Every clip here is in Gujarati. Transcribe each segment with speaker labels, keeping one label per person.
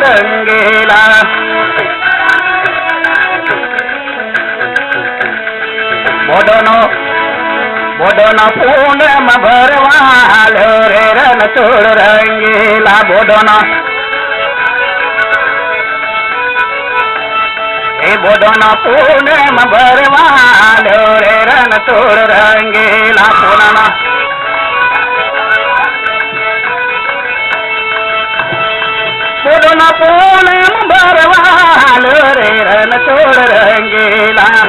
Speaker 1: રંગેલા બોડોનો બોડોનો પૂનમ ભરવા હાલ્યો રે રણછોડ રંગેલા બોડોનો એ બોડોનો પૂનમ ભરવા હાલ્યો રે રણછોડ રંગેલા પૂનમ બોડોનો પૂનમ ભરવા હાલ્યો રે રણછોડ રંગેલા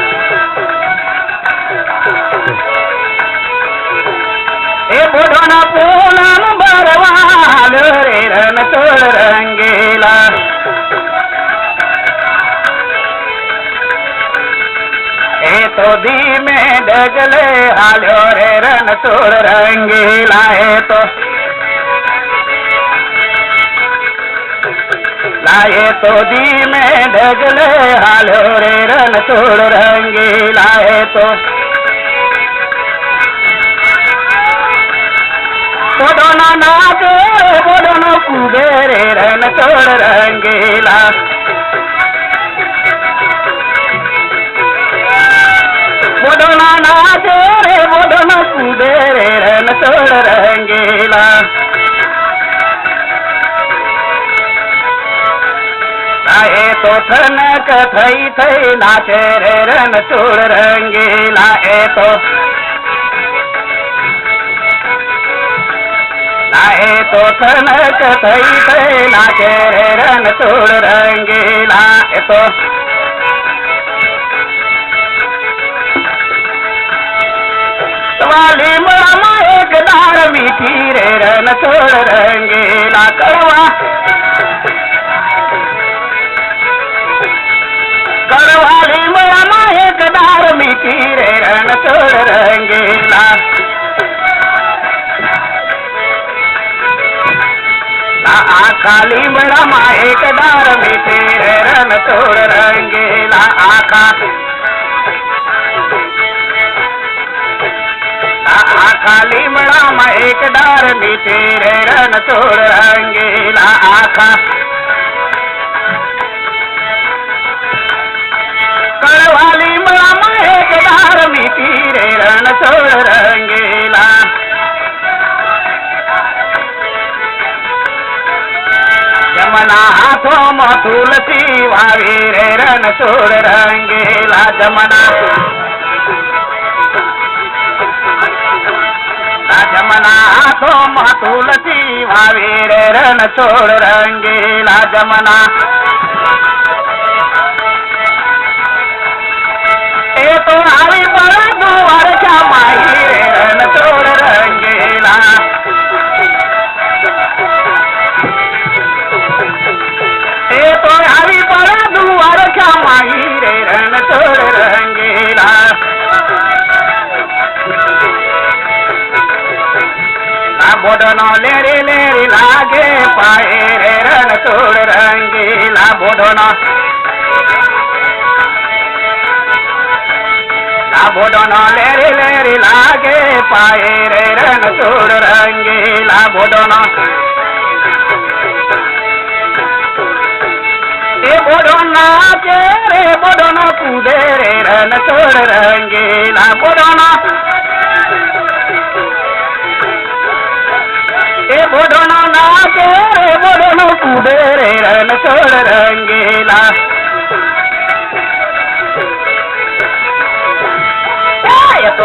Speaker 1: એ બોડોના પૂનમ ભરવાલ રે રણછોડ રંગેલા એ તો ધીમે ડગલે હાલ્યો રે રણછોડ રંગેલા એ તો લાએ તો ધીમે ઢગલે હાલો રે રન તોડ રંગી એ તો બોડોના નાચે બોડોનો કુબે રે રણછોડ રંગેલા બોડોના નાચે રે બોડોનો કુબે રે રણછોડ રંગેલા તો થનક થઈ થઈ નાચે રે રણછોડ રંગીલા એ તો. નાહે તો થનક થઈ થઈ નાચે રે રણછોડ રંગીલા એ તો. વાલી મળામાં એક દાર મીઠી રે રણછોડ રંગીલા કરવા કરવાલી મળામાં એક દાર મીઠી રે રણછોડ રંગેલા. આખા લીમડામાં એક દાર મીઠે રે રણછોડ રંગેલા. આખા આખા લીમડામાં એક દાર મીઠે રે રણછોડ રંગેલા. આખા રણછોડ રંગેલા જમના હાથોમાં તુલસી વાવી રે રણછોડ રંગેલા જમના જમના હાથોમાં તુલસી વાવી રે રણછોડ રંગેલા જમના બોડનો લેરી લેરી લાગે પાએ રે રણછોડ રંગીલા. બોડનો બોડનો લેરી લેરી લાગે પાએ રે રણ સુર રંગીલા બોડનો એ બોડો નાચે રે બોડો નો કૂદે રે, રણ સુર રંગીલા નો એ બોડો નો નાચે રે બોડો નો કૂદે રે સુર રંગેલા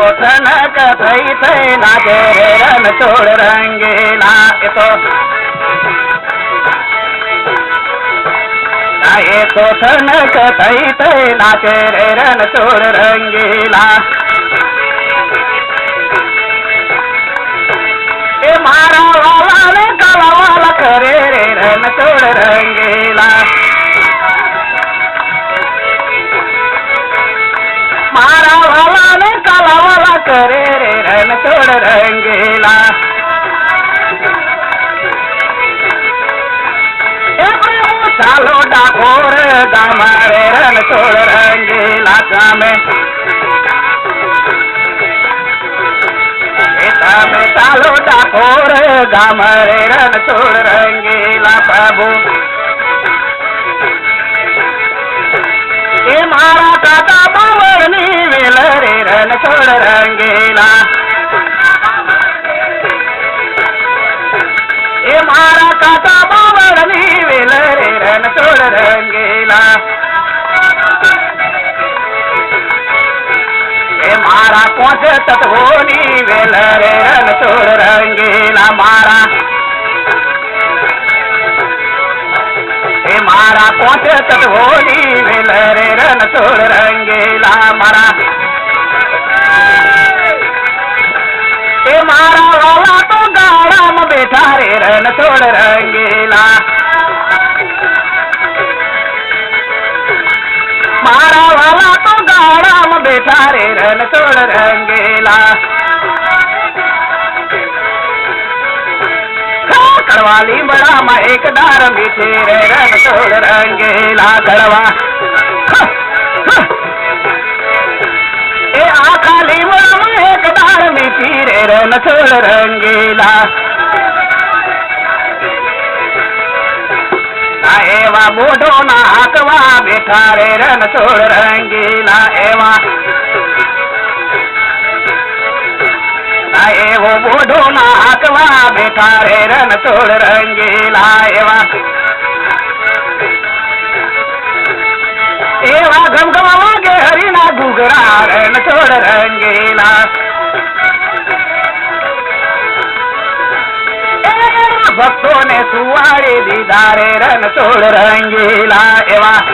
Speaker 1: એ તો થનક થઈ થઈ નાચે રે રણછોડ રંગેલા એ તો એ તો થનક થઈ થઈ નાચે રે રણછોડ રંગેલા એ મારા વાલા ને કાલાવાલા કરે રે રણછોડ રંગેલા કરે રે રણછોડ રંગેલા ચાલો ડાકોર ગામરે રણછોડ રંગેલા સામે તમે ચાલો ડાકોર ગામરે રણછોડ રંગેલા પ્રભુ કાકા બાવળની વેલ રે રણ છોડ રંગેલા એ મારા કાકા બાવળની વેલ રે રણ છોડ રંગેલા એ મારા કોચ તત્વોની વેલ રે રણ છોડ રંગેલા મારા એ મારા કોચ તત્વોની વેલ રે રણ છોડ રંગેલા મારા એ મારા વાલા તો ગાળામાં બેઠા રે રણ છોડ રંગેલા મારા વાલા તો ગાળામાં બેઠા રે રણ છોડ રંગેલા એક દાર મીઠી રે રણ છોડ રંગેલા કડવા એ આખા લીમડામાં એક દાર મીઠી રે રણ છોડ રંગેલા એવા મોઢો ના હાકવા બેઠા રે રણ છોડ રંગીલા એવા. મોઢો ના હાથમાં બેઠા રે રણ છોડ રંગીલા એવા એવા ગમગમા વાગે હરિના ઘૂઘરા રણ છોડ રંગીલા ભક્તો ને સુવાડી દીધા રે રણ છોડ રંગીલા એવા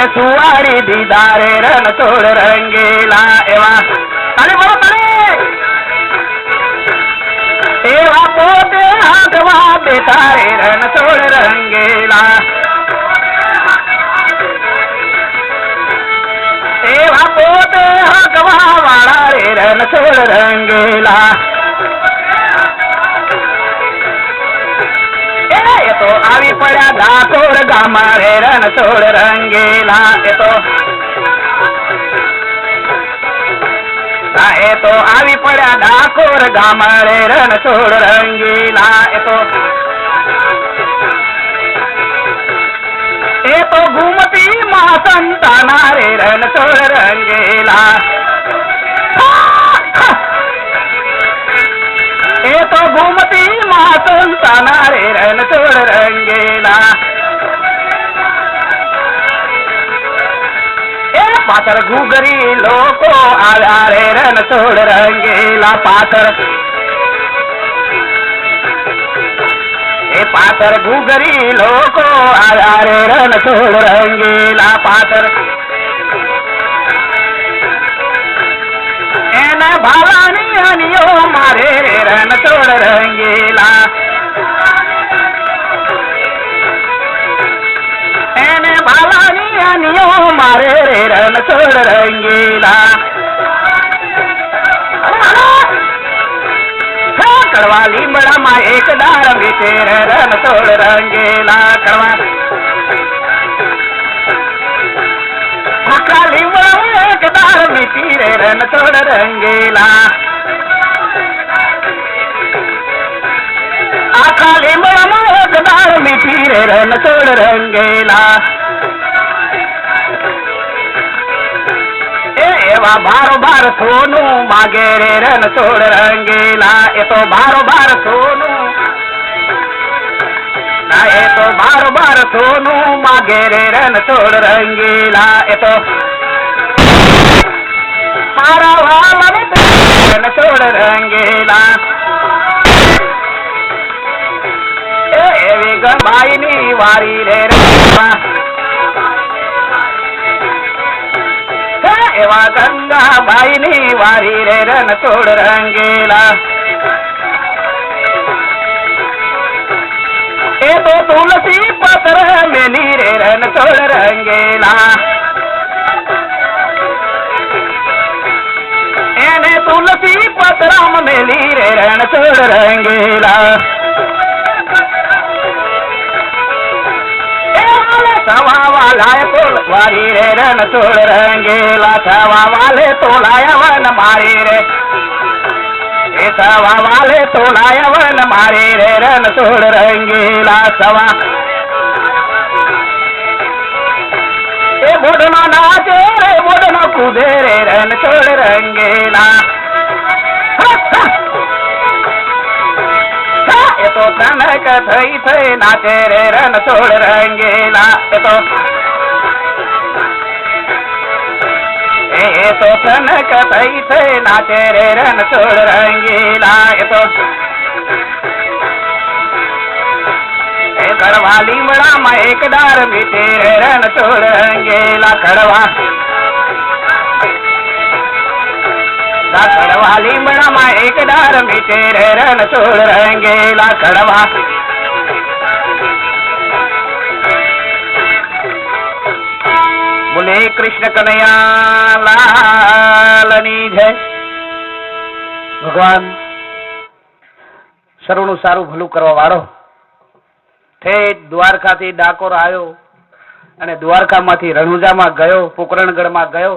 Speaker 1: ભક્તો ને સુવાડી દીધા રે રણ છોડ રંગીલા એવા અરે બોલો તારે એવા પોતે હાથવા બેઠા રે રણ છોડ રંગીલા એવા પોતે હકવા વાળા રે આવી પડ્યા ડાકોર ગામમાં હેરણ રણ છોડ રંગેલા એ તો. એ તો આવી પડ્યા ડાકોર ગામમાં રે રણ છોડ રંગીલા એ તો. એ તો ઘૂમતી મા સંતાના રે રણ તોડ રંગેલા એ તો ઘૂમતી સંતાના રે રણ તોડ રંગેલા પાછળ ઘૂઘરી લોકો આવ્યા રે રણ તોડ રંગેલા પાછળ એ પાછળ ઘૂઘરી લોકો આવ્યા રે રણ તોડ રંગેલા પાછળ ભાલાની અનિયો મારે રે રણ છોડ રંગીલા એને ભાલાની અનિયો મારે રે રણ છોડ રંગીલા કડવા લીમડામાં એક દાર વિશે રે રણ છોડ રંગેલા આખા લીમડામાં ડાળ મીઠી રે રણ છોડ રંગેલા આખા લીમડામાં ડાળ મીઠી રે રણ છોડ રંગેલા એવા બારો બાર સોનું માગે રે રન છોડ રંગેલા એ તો ભારો ભાર સોનું એ તો બારો બાર સોનું માગે રે રન છોડ રંગેલા એ તો મારા વાલા રન છોડ રંગેલા એ એવી ગંભાઈ ની વારી રે રંગેલા હે એવા ગંગાબાઈ ની વારી રે રન છોડ રંગેલા એ તો તુલસી પત્ર મેલી રે રન છોડ રંગેલા એને તુલસી પત્રમ મેલી રે રણ છોડ રંગેલા સવા વાલાય તોલ વારી રે રન છોડ રંગેલા સવા વાલે તોલાય વન મારી રે એ સવા વાલે તોલાય વન મારી રે રણ છોડ રંગેલા સવા મોડનો નાચે રે મોડનો કુદે રે રણ છોડ રંગેલા એ તો કનક થઈ થઈ નાચે રે રણ છોડ રંગેલા એ તો એ તો કનક થઈ થઈ નાચે રે રણ છોડ રંગેલા એ તો એ કડવા લીમડામાં એક કડવા લીમડામાં એક ડાર મીઠે રે રણ છોડ રંગેલા કડવા બોલે કૃષ્ણ કનૈયા લાલની જય.
Speaker 2: ભગવાન સર્વનું સારું ભલું કરવા વાળો. ઠેઠ દ્વારકાથી ડાકોર આવ્યો અને દ્વારકામાંથી રણુજામાં ગયો, પોકરણગઢમાં ગયો.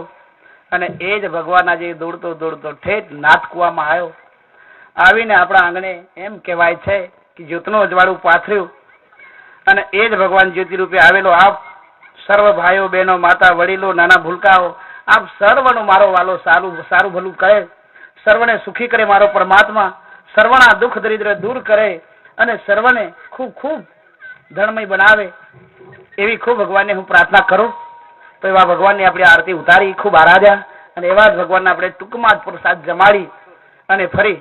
Speaker 2: અને એ જ ભગવાનના જે દોડતો દોડતો ઠેઠ નાથકુવામાં આવ્યો. આવીને આપણા આંગણે એમ કહેવાય છે કે જ્યોતનું અજવાળું પાથર્યું અને એ જ ભગવાન જ્યોતિ રૂપે આવેલો, આપ સર્વ ભાઈઓ, બહેનો, માતા, વડીલો, નાના ભૂલકાઓ, આપ સર્વનો મારો વાલો સારું સારું ભલું કરે, સર્વને સુખી કરે મારો પરમાત્મા, સર્વના દુઃખ દરિદ્ર દૂર કરે અને સર્વને ખૂબ ખૂબ ધનમય બનાવે. એવી ખૂબ ભગવાનને હું પ્રાર્થના કરું. તો એવા ભગવાનની આપણે આરતી ઉતારી, ખૂબ આરાધ્યા, અને એવા જ ભગવાનને આપણે ટૂંકમાં જ પ્રસાદ જમાડી અને ફરી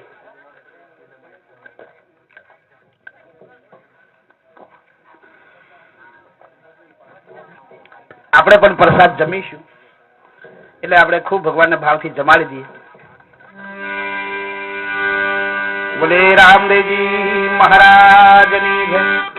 Speaker 2: આપણે પણ પ્રસાદ જમીશું. એટલે આપણે ખૂબ ભગવાનને ભાવથી જમાડી દઈએ. બોલે રામદેવજી મહારાજની